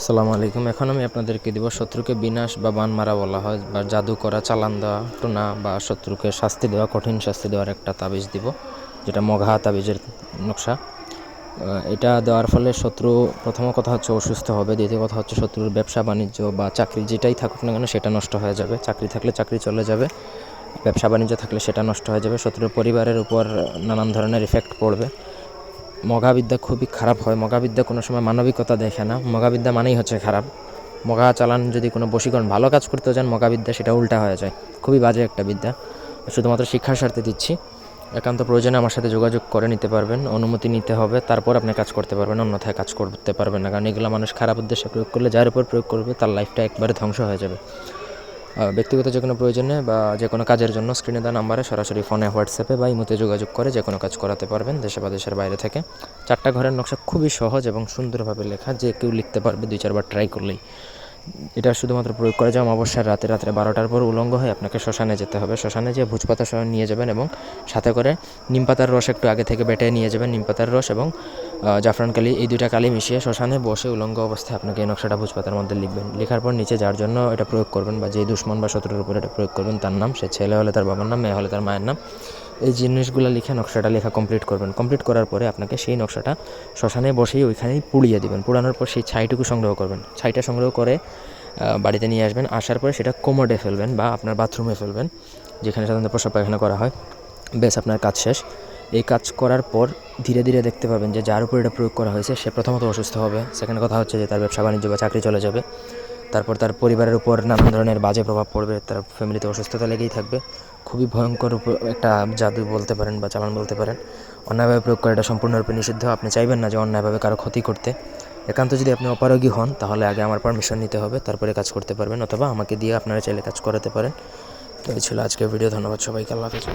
আসসালামু আলাইকুম। এখন আমি আপনাদেরকে দিব শত্রুকে বিনাশ বা বান মারা বলা হয় বা জাদু করা, চালান দেওয়া, টোনা বা শত্রুকে শাস্তি দেওয়া, কঠিন শাস্তি দেওয়ার একটা তাবিজ দিব, যেটা মঘা তাবিজের নকশা। এটা দেওয়ার ফলে শত্রু, প্রথম কথা হচ্ছে অসুস্থ হবে, দ্বিতীয় কথা হচ্ছে শত্রুর ব্যবসা বাণিজ্য বা চাকরি যেটাই থাকুক না কেন সেটা নষ্ট হয়ে যাবে। চাকরি থাকলে চাকরি চলে যাবে, ব্যবসা বাণিজ্য থাকলে সেটা নষ্ট হয়ে যাবে, শত্রুর পরিবারের উপর নানান ধরনের ইফেক্ট পড়বে। মগাবিদ্যা খুবই খারাপ হয়। মগাবিদ্যা কোনো সময় মানবিকতা দেখে না। মগাবিদ্যা মানেই হচ্ছে খারাপ। মগা চালান যদি কোনো বশীকরণ ভালো কাজ করতে যান মগাবিদ্যা সেটা উল্টা হয়ে যায়। খুবই বাজে একটা বিদ্যা। শুধুমাত্র শিক্ষার স্বার্থে দিচ্ছি। একান্ত প্রয়োজনে আমার সাথে যোগাযোগ করে নিতে পারবেন, অনুমতি নিতে হবে, তারপর আপনি কাজ করতে পারবেন, অন্যথায় কাজ করতে পারবেন না। কারণ এগুলো মানুষ খারাপ উদ্দেশ্যে প্রয়োগ করলে, যার উপর প্রয়োগ করবে, তার লাইফটা একবারে ধ্বংস হয়ে যাবে। ব্যক্তিগত যে কোনো প্রয়োজনে বা যে কোনো কাজের জন্য স্ক্রিনে দেওয়া নাম্বারে সরাসরি ফোনে হোয়াটসঅ্যাপে বা ইমোতে যোগাযোগ করে যে কোনো কাজ করাতে পারবেন দেশে বা দেশের বাইরে থেকে। চারটা ঘরের নকশা খুবই সহজ এবং সুন্দরভাবে লেখা, যে কেউ লিখতে পারবে দুই চারবার ট্রাই করলেই। এটা শুধুমাত্র প্রয়োগ করে যাওয়া অবশ্যই রাতে, রাত্রে বারোটার পর উলঙ্গ হয়ে আপনাকে শ্মশানে যেতে হবে। শ্মশানে যেয়ে ভুজপাতা সহ নিয়ে যাবেন এবং সাথে করে নিমপাতার রস একটু আগে থেকে বেটে নিয়ে যাবেন নিমপাতার রস এবং জাফরান কালি এই দুইটা কালি মিশিয়ে শ্মশানে বসে উলঙ্গ অবস্থায় আপনাকে এই নকশাটা ভুজপাতার মধ্যে লিখবেন। লেখার পর নিচে যার জন্য এটা প্রয়োগ করবেন বা যে দুশ্মন বা শত্রুর উপর এটা প্রয়োগ করবেন তার নাম, সে ছেলে হলে তার বাবার নাম, মেয়ে হলে তার মায়ের নাম। এই জিনিসগুলো লিখে নকশাটা লেখা কমপ্লিট করবেন। কমপ্লিট করার পরে আপনাকে সেই নকশাটা শ্মশানে বসেই ওইখানেই পুড়িয়ে দিবেন। পুড়ানোর পর সেই ছাইটুকু সংগ্রহ করবেন। ছাইটা সংগ্রহ করে বাড়িতে নিয়ে আসবেন। আসার পরে সেটা কোমোডে ফেলবেন বা আপনার বাথরুমে ফেলবেন, যেখানে সাধারণত প্রসাব পায়খানা করা হয়। বেশ আপনার কাজ শেষ। এই কাজ করার পর ধীরে ধীরে দেখতে পাবেন যে যার উপর এটা প্রয়োগ করা হয়েছে, সে প্রথমত অসুস্থ হবে। সেখানে কথা হচ্ছে যে তার ব্যবসা বাণিজ্য বা চাকরি চলে যাবে। তারপর তার পরিবারের উপর নানান ধরনের বাজে প্রভাব পড়বে, তার ফ্যামিলিতে অসুস্থতা লেগেই থাকবে। খুবই ভয়ঙ্কর একটা জাদু বলতে পারেন বা চালান বলতে পারেন। অন্যায়ভাবে প্রয়োগ করা এটা সম্পূর্ণরূপে নিষিদ্ধ। আপনি চাইবেন না যে অন্যায়ভাবে কারও ক্ষতি করতে। একান্ত যদি আপনি অপারগী হন, তাহলে আগে আমার পারমিশন নিতে হবে, তারপরে কাজ করতে পারবেন অথবা আমাকে দিয়ে আপনারা চাইলে কাজ করাতে পারেন। তো এই ছিল আজকের ভিডিও ধন্যবাদ সবাইকে। আল্লাহ হাফেজ।